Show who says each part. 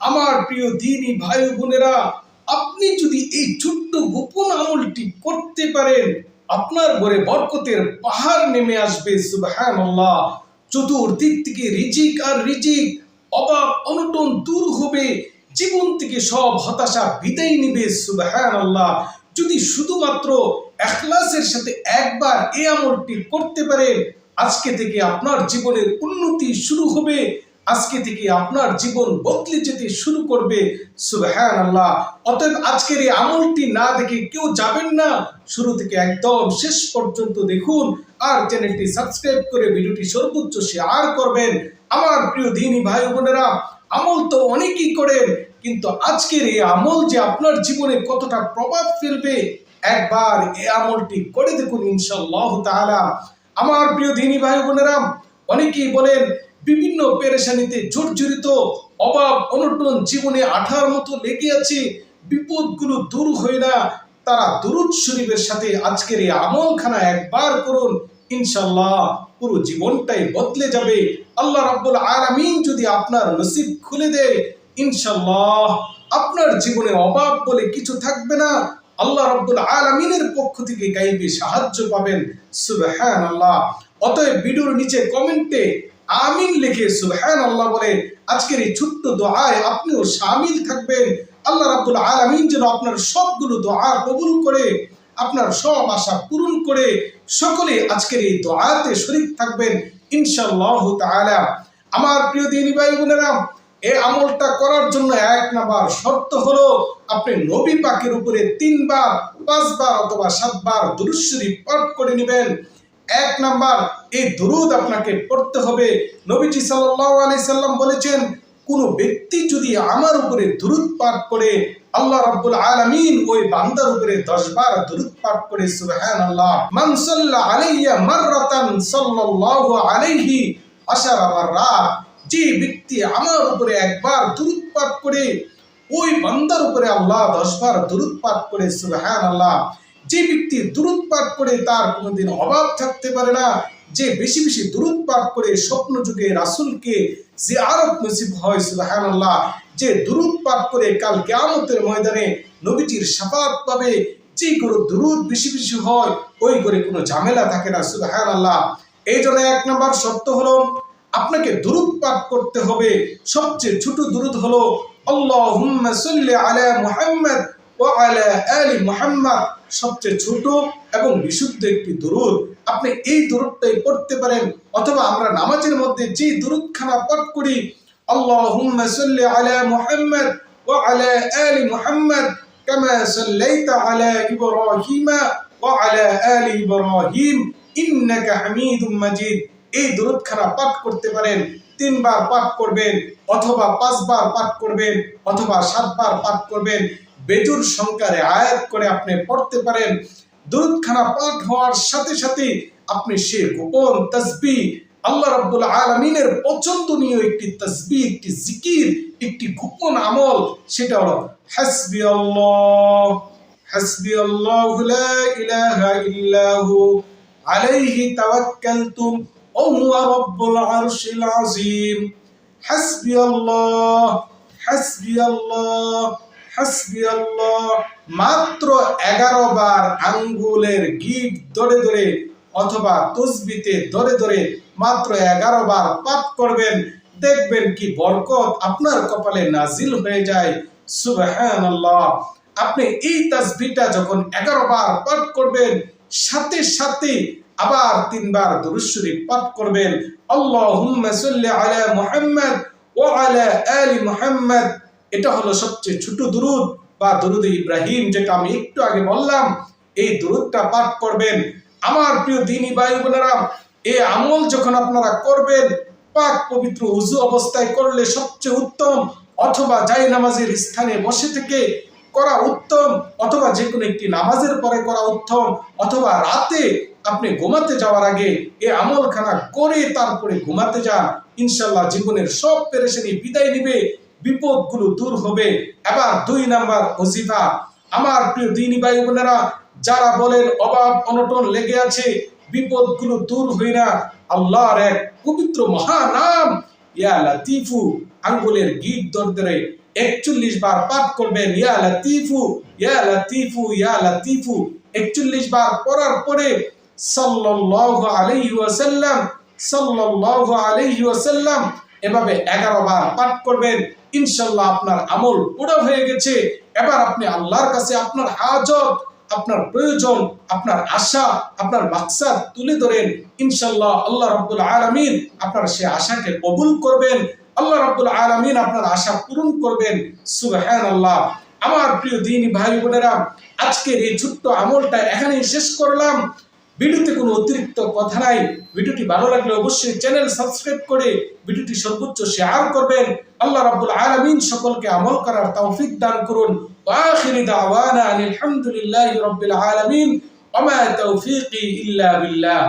Speaker 1: আমার প্রিয় দিনী ভাই বোনেরা, আপনি যদি এই ছোট্ট গোপন আমলটি করতে পারেন, আপনার ঘরে বরকতের পাহাড় নেমে আসবে, সুবহানাল্লাহ। চতুর্দিক থেকে রিজিক আর রিজিক অভাব অনটন দূর হবে, জীবন থেকে সব হতাশা বিদায় নিবে, সুবহানাল্লাহ। যদি শুধুমাত্র এখলাসের সাথে একবার এই আমলটি করতে পারেন আজকে থেকে আপনার জীবনের উন্নতি শুরু হবে। আজকে থেকে আপনার জীবন বদলে যেতে শুরু করবে। সুবহান আল্লাহ অতএব আজকের এই আমলটি না দেখে কেউ যাবেন না। শুরু থেকে একদম শেষ পর্যন্ত দেখুন আর চ্যানেলটি সাবস্ক্রাইব করে ভিডিওটি সর্বোচ্চ শেয়ার করবেন। আমার প্রিয় দিনী ভাই বোনেরা, আমল তো অনেকেই করেন, কিন্তু আজকের এই আমল যে আপনার জীবনে কতটা প্রভাব ফেলবে, একবার এই আমলটি করে দেখুন ইনশাআল্লাহ তাআলা। আমার প্রিয় দিনী ভাই বোনেরাম অনেকেই বলেন বিভিন্ন পেরেশানিতে জর্জরিত অভাব, অনটন জীবনে আঠার মতো লেগে আছে, বিপদগুলো দূর হয় না। তারা দুরুদ শরীফের সাথে আজকের এই আমলখানা একবার করুন ইনশাল্লাহ পুরো জীবনটাই বদলে যাবে। আল্লাহ রাব্বুল আলামিন যদি আপনার নসিব খুলে দেয় ইনশাল্লাহ আপনার জীবনে অভাব বলে কিছু থাকবে না। আল্লাহ রাব্বুল আলামিনের পক্ষ থেকে গাইবে সাহায্য পাবেন। সুবহান আল্লাহ অতএব ভিডিওর নিচে কমেন্টে আমিন লিখে সুবহান আল্লাহ বলে, আজকের এই ছোট্ট দোয়ায় আপনিও সামিল থাকবেন। আল্লাহ রাব্বুল আলামিন যেন আপনার সবগুলো দোয়া কবুল করে, আপনার সব আশা পূরণ করে, সকলে আজকের এই দোয়াতে শরীক থাকবেন, ইনশাআল্লাহ তাআলা। আমার প্রিয় দিনী ভাই বোনেরা, এই আমলটা করার জন্য এক নাম্বার শর্ত হলো আপনি নবী পাকের উপরে তিনবার, পাঁচবার অথবা সাতবার দুরূদ শরীফ পাঠ করে নেবেন। এক নাম্বার, এই দুরুদ আপনাকে পড়তে হবে। নবীজি সাল্লাল্লাহু আলাইহি সাল্লাম বলেছেন, কোন ব্যক্তি যদি আমার উপরে দুরুদ পাঠ করে, আল্লাহ রাব্বুল আলামিন ওই বান্দার উপরে 10 বার দুরুদ পাঠ করে, সুবহানাল্লাহ, মান সাল্লা আলাইয়া মাররাতান সাল্লাল্লাহু আলাইহি আশারা মাররাত, যে ব্যক্তি আমার উপরে একবার দুরুদ পাঠ করে ওই বান্দার উপরে আল্লাহ 10 বার দুরুদ করে, সুবহানাল্লাহ। যে ব্যক্তি দুরুদ করে, তার কোনোদিন অভাব থাকতে পারে না। যে বেশি বেশি দুরুদ করে, স্বপ্ন যুগে রাসুলকে যে জিয়ারত নসিব হয়, সুবহানাল্লাহ। যে দুরুদ পাঠ করে, কাল কিয়ামতের ময়দানে নবীজির শাফাত পাবে। যে করে দুরুদ বেশি বেশি হয়, ওই করে কোনো ঝামেলা থাকে না, সুবহানাল্লাহ। এই জন্য এক নম্বর শর্ত হলো, আপনাকে দুরুদ করতে হবে। সবচেয়ে ছোট দুরুদ হলো আল্লাহুম্মা সাল্লি আলা মুহাম্মদ ওয়া আলা আলি মুহাম্মদ। সবচেয়ে ছোট এবং বিশুদ্ধ একটি দুরুদ। আপনি এই দুরুদটাই পড়তে পারেন, অথবা আমরা নামাজের মধ্যে যে দুরুদখানা পাঠ করি, আল্লাহুম্মা সাল্লি আলা মুহাম্মদ ওয়া আলা আলি মুহাম্মদ কামা সাল্লাইতা আলা ইব্রাহিমা ওয়া আলা আলি ইব্রাহিম। ইন্নাকা হামিদুম মাজিদ। এই দুরুদখানা পাঠ করতে পারেন। তিনবার পাঠ করবেন, অথবা পাঁচবার পাঠ করবেন, অথবা সাতবার পাঠ করবেন। বেজুর সংখ্যারে আয়াত করে আপনি পড়তে পারেন। দুরুদখানা পাঠ হওয়ার সাথে সাথে আপনি সে গোপন তসবি, আল্লাহ রাব্বুল আলামিনের পছন্দনীয় একটি তসবি, একটি জিকির, একটি গোপন আমল, সেটা হলো হাসবি আল্লাহ হাসবি আল্লাহ ইলাহা ইল্লাহু আলাইহি তাওয়াক্কালতু। وهو رب العرش العظيم حسبي الله حسبي الله হাসবি আল্লাহ মাত্র এগারো বার আঙ্গুলের গিট ধরে ধরে অথবা তসবিতে ধরে ধরে মাত্র এগারো বার পাঠ করবেন দেখবেন কি বরকত আপনার কপালে নাজিল হয়ে যায় সুবহান আল্লাহ আপনি এই তাসবিটা যখন এগারো বার পাঠ করবেন সাথে সাথে আবার তিনবার দুরূদ শরীফ পাঠ করবেন। আল্লাহুম্মা সাল্লি আলা মুহাম্মদ ওয়া আলা আলি মুহাম্মদ। এটা হলো সবচেয়ে ছোট দুরুদ বা দুরুদ ইব্রাহিম যেটা আমি একটু আগে বললাম। এই দুরুদটা পাঠ করবেন। আমার প্রিয় দিনী ভাই বোনেরা এই আমল যখন আপনারা করবেন, পাক পবিত্র উজু অবস্থায় করলে সবচেয়ে উত্তম, অথবা যাই নামাজের স্থানে বসে থেকে করা উত্তম, অথবা যে কোনো একটি নামাজের পরে করা উত্তম, অথবা রাতে আপনি ঘুমাতে যাওয়ার আগে এ আমলখানা করে তারপরে ঘুমাতে যান ইনশাল্লাহ জীবনের সব পেরেশানি বিদায় নিবে, বিপদগুলো দূর হবে। এবার দুই নাম্বার ওজিফা। আমার প্রিয় দিনী ভাই বোনেরা, যারা বলেন অভাব, অনটন লেগে আছে, বিপদগুলো দূর হয় না, আল্লাহর এক পবিত্র মহানাম, ইয়া লাতিফু আঙ্গুলের গিট দরদরে একচল্লিশ বার পাঠ করবেন, ইয়া লাতিফু ইয়া লাতিফু ইয়া লাতিফু। একচল্লিশ বার পড়ার পরে সাল্লাল্লাহু আলাইহি ওয়াসাল্লাম, সাল্লাল্লাহু আলাইহি ওয়াসাল্লাম এভাবে এগারো বার পাঠ করবেন। ইনশাল্লাহ আপনার আমল পুরো হয়ে গেছে। এবার আপনি আল্লাহর কাছে আপনার হাজত, আপনার প্রয়োজন, আপনার আশা, আপনার মাকসাদ তুলে ধরেন। ইনশাল্লাহ আল্লাহ রাব্বুল আলামিন আপনার সে আশাকে কবুল করবেন। আল্লাহ রাব্বুল আলামিন আপনার আশা পূরণ করবেন। সুবহানাল্লাহ। আমার প্রিয় দিনী ভাই বোনেরা, আজকের এই ছোট্ট আমলটা এখানেই শেষ করলাম। ভিডিওতে কোনো অতিরিক্ত কথা নাই। ভিডিওটি ভালো লাগলে অবশ্যই চ্যানেল সাবস্ক্রাইব করে ভিডিওটি সর্বোচ্চ শেয়ার করবেন। আল্লাহ রাব্বুল আলামিন সকলকে আমল করার তৌফিক দান করুন। আখিরি দাওয়ানা আলহামদুলিল্লাহি রাব্বিল ইল্লা বিল্লাহ।